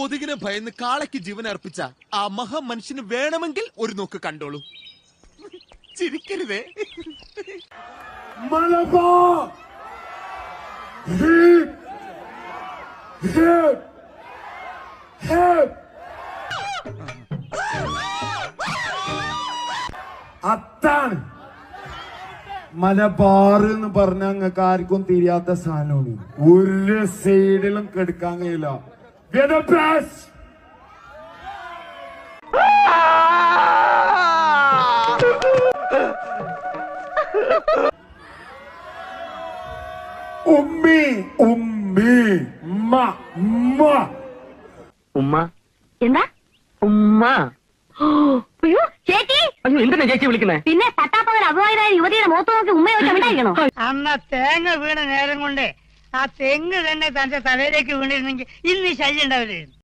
കൊതുകിനെ ഭയന്ന് കാളയ്ക്ക് ജീവൻ അർപ്പിച്ച ആ മഹാമനുഷ്യന് വേണമെങ്കിൽ ഒരു നോക്ക് കണ്ടോളൂ. ചിരിക്കരുതേ. മലബാർ! അത്താണ് മലബാർ എന്ന് പറഞ്ഞ അങ്ങക്ക് ആർക്കും തിരിയാത്ത സാധനമാണ്. ഒരു സൈഡിലും കെടുക്കാൻ കഴിയില്ല. We are the best. ഉമ്മി ഉമ്മി മ മ ഉമ്മ. എന്താ? ഉമ്മ. അയ്യോ ചേച്ചി. അയ്യോ എന്തിനാ ചേച്ചി വിളിക്കുന്നേ? പിന്നെ പട്ടാപ്പകൽ അപമാനായ യുവതിയുടെ മുഖത്ത് നോക്കി ഉമ്മയെ വെച്ച് ഉണ്ടായിരിക്കണോ അന്ന തേങ്ങ വീണ നേരം കൊണ്ട് ആ തെങ്ങ് തന്നെ തന്റെ തലയിലേക്ക് വീണിരുന്നെങ്കിൽ ഇന്ന് ശല്യം ഉണ്ടാവില്ലായിരുന്നു.